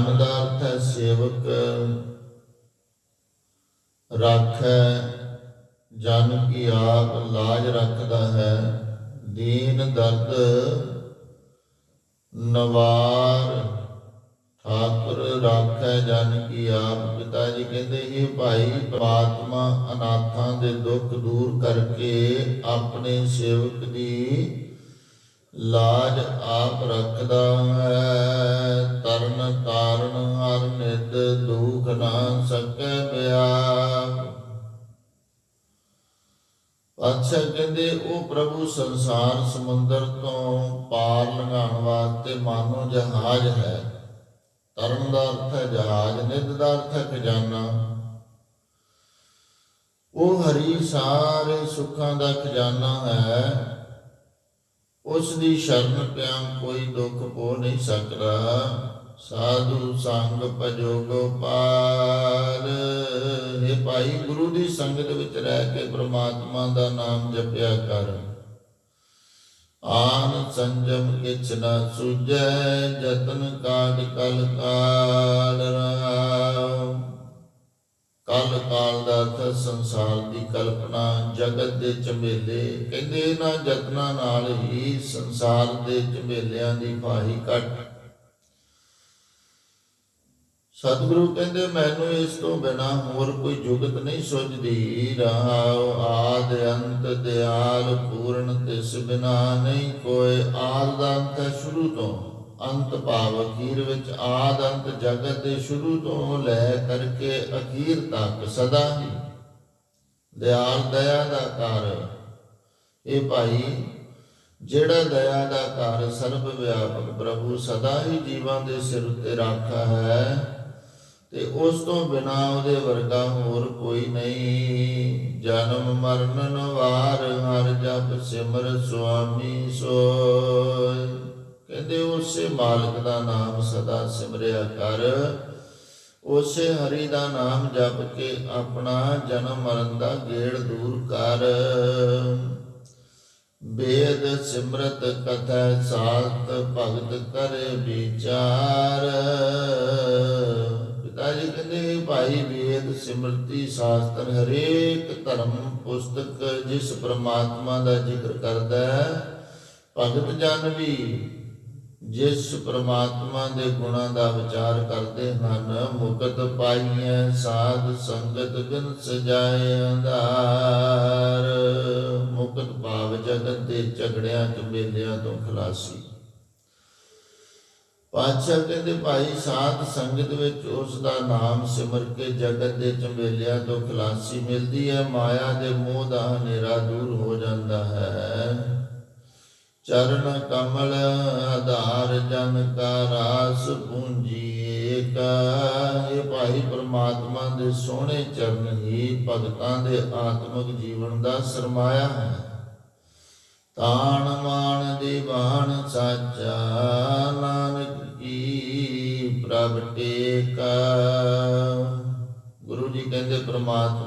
ਜਨ ਦਾ ਅਰਥ ਹੈ ਸੇਵਕ ਰਾਖੈ, ਜਨ ਕੀ ਆਪ ਲਾਜ ਰੱਖਦਾ ਹੈ, ਦੀਨ ਦਰਦ ਨਵਾਰ ਠਾਕੁਰ ਰਾਖੈ, ਜਨ ਕੀ ਆਪ ਪਿਤਾ ਜੀ ਕਹਿੰਦੇ ਇਹ ਭਾਈ ਪ੍ਰਮਾਤਮਾ ਅਨਾਥਾਂ ਦੇ ਦੁੱਖ ਦੂਰ ਕਰਕੇ ਆਪਣੇ ਸੇਵਕ ਦੀ ਲਾਜ ਆਪ ਰੱਖਦਾ ਹੈ। ਨਾ ਸਕੈ ਬਿਆਪ ਪਾਤਸ਼ਾਹ ਕਹਿੰਦੇ, ਉਹ ਪ੍ਰਭੂ ਸੰਸਾਰ ਸਮੁੰਦਰ ਤੋਂ ਪਾਰ ਲੰਘਾਉਣ ਵਾਸਤੇ ਮਾਨੋ ਜਹਾਜ਼ ਹੈ। ਤਰਨ ਦਾ ਅਰਥ ਹੈ ਜਹਾਜ਼, ਨਿੱਧ ਦਾ ਅਰਥ ਹੈ ਖਜ਼ਾਨਾ। ਉਹ ਹਰੀ ਸਾਰੇ ਸੁੱਖਾਂ ਦਾ ਖਜ਼ਾਨਾ ਹੈ। ਉਸ ਦੀ ਸ਼ਰਨ ਪਿਆ ਕੋਈ ਦੁੱਖ ਪੋ ਨਹੀਂ ਸਕਦਾ। ਸਾਧੂ ਸੰਗ ਭਜੋ ਗੋਪਾਲ ਇਹ ਭਾਈ, ਗੁਰੂ ਦੀ ਸੰਗਤ ਵਿੱਚ ਰਹਿ ਕੇ ਪ੍ਰਮਾਤਮਾ ਦਾ ਨਾਮ ਜਪਿਆ ਕਰ। ਆਨ ਸੰਜਮ ਕਿਛ ਨਾ ਸੁਜੈ ਜਤਨ ਕਾਟ ਕਲ ਕਾਲ ਰਾਮ। ਕਲ ਕਾਲ ਦਾ ਅਰਥ ਸੰਸਾਰ ਦੀ ਕਲਪਨਾ, ਜਗਤ ਦੇ ਝਮੇਲੇ। ਕਹਿੰਦੇ ਇਹਨਾਂ ਯਤਨਾਂ ਨਾਲ ਹੀ ਸੰਸਾਰ ਦੇ ਝਮੇਲਿਆਂ ਦੀ ਫਾਹੀ ਕੱਟ ਸਤਿਗੁਰੂ ਕਹਿੰਦੇ, ਮੈਨੂੰ ਇਸ ਤੋਂ ਬਿਨਾ ਹੋਰ ਕੋਈ ਜੁਗਤ ਨਹੀਂ ਸੁਝਦੀ। ਰਹਾਉ ਆਦ ਅੰਤ ਦਿਆਲ, ਪੂਰਨ ਤਿਸ ਬਿਨਾ ਨਹੀਂ ਕੋਈ ਆਦ ਦਾ ਅੰਤ ਸ਼ੁਰੂ ਤੋਂ। ਅੰਤ ਭਾਵ ਅਖੀਰ ਵਿੱਚ ਆਦ ਅੰਤ ਜਗਤ ਦੇ ਸ਼ੁਰੂ ਤੋਂ ਲੈ ਕਰਕੇ ਅਖੀਰ ਤੱਕ ਸਦਾ ਹੀ। ਦਿਆਲ ਦਇਆ ਦਾ ਘਰ। ਇਹ ਭਾਈ, ਜਿਹੜਾ ਦਇਆ ਦਾ ਘਰ ਸਰਬ ਵਿਆਪਕ ਪ੍ਰਭੂ ਸਦਾ ਹੀ ਜੀਵਾਂ ਦੇ ਸਿਰ ਉੱਤੇ ਰਾਖਾ ਹੈ ਉਸ ਤੋਂ ਬਿਨਾ ਉਹਦੇ ਵਰਗਾ ਹੋਰ ਕੋਈ ਨਹੀਂ। ਜਨਮ, ਮਰਨ, ਨਵਾਰ, ਹਰ ਜਪ ਸਿਮਰ ਸੁਆਮੀ ਸੋਇ ਕਹਿੰਦੇ ਉਸੇ ਮਾਲਕ ਦਾ ਨਾਮ ਸਦਾ ਸਿਮਰਿਆ ਕਰ। ਉਸੇ ਹਰੀ ਦਾ ਨਾਮ ਜਪ ਕੇ ਆਪਣਾ ਜਨਮ, ਮਰਨ ਦਾ ਗੇੜ ਦੂਰ ਕਰ। ਬੇਦ ਸਿਮਰਤ ਕਥਾ ਸਾਤ ਭਗਤ ਕਰੇ ਵਿਚਾਰ। ਪਿਤਾ ਭਾਈ ਵੇਦ ਸਿਮਰਤੀ ਸ਼ਾਸਤਰ ਹਰੇਕ ਧਰਮ ਪੁਸਤਕ ਜਿਸ ਪ੍ਰਮਾਤਮਾ ਦਾ ਜ਼ਿਕਰ ਕਰਦਾ ਹੈ, ਭਗਤ ਜਨ ਵੀ ਜਿਸ ਪ੍ਰਮਾਤਮਾ ਦੇ ਗੁਣਾਂ ਦਾ ਵਿਚਾਰ ਕਰਦੇ ਹਨ, ਮੁਕਤ ਪਾਈਐ ਸਾਧ ਸੰਗਤ ਬਿਨ ਸਜਾਏ ਅੰਧਾਰ। ਮੁਕਤ ਭਾਵ ਜਗਤ ਦੇ ਝਗੜਿਆਂ ਝਮੇਲਿਆਂ ਤੋਂ ਖਲਾਸੀ। ਪਾਤਸ਼ਾਹ ਕਹਿੰਦੇ, ਭਾਈ, ਸਾਧ ਸੰਗਤ ਵਿੱਚ ਉਸ ਦਾ ਨਾਮ ਸਿਮਰ ਕੇ ਜਗਤ ਦੇ ਝਮੇਲਿਆਂ ਤੋਂ ਖਲਾਸੀ ਮਿਲਦੀ ਹੈ। ਮਾਇਆ ਦੇ ਮੋਹ ਦਾ ਹਨੇਰਾ ਦੂਰ ਹੋ ਜਾਂਦਾ ਹੈ। ਚਰਨ ਕਮਲ ਆਧਾਰ ਜਨ ਕਾ ਰਾਸ ਪੂੰਜੀ ਏਕਾ ਇਹ ਭਾਈ ਪ੍ਰਮਾਤਮਾ ਦੇ ਸੋਹਣੇ ਚਰਨ ਹੀ ਭਗਤਾਂ ਦੇ ਆਤਮਿਕ ਜੀਵਨ ਦਾ ਸਰਮਾਇਆ ਹੈ। ਤਾਣ ਮਾਨ ਦੀਵਾਨ ਸਾਚਾ ਨਾਨਕ ਪ੍ਰਭ ਟੇਕਾ। ਗੁਰੂ ਜੀ ਕਹਿੰਦੇ ਪ੍ਰਮਾਤਮਾ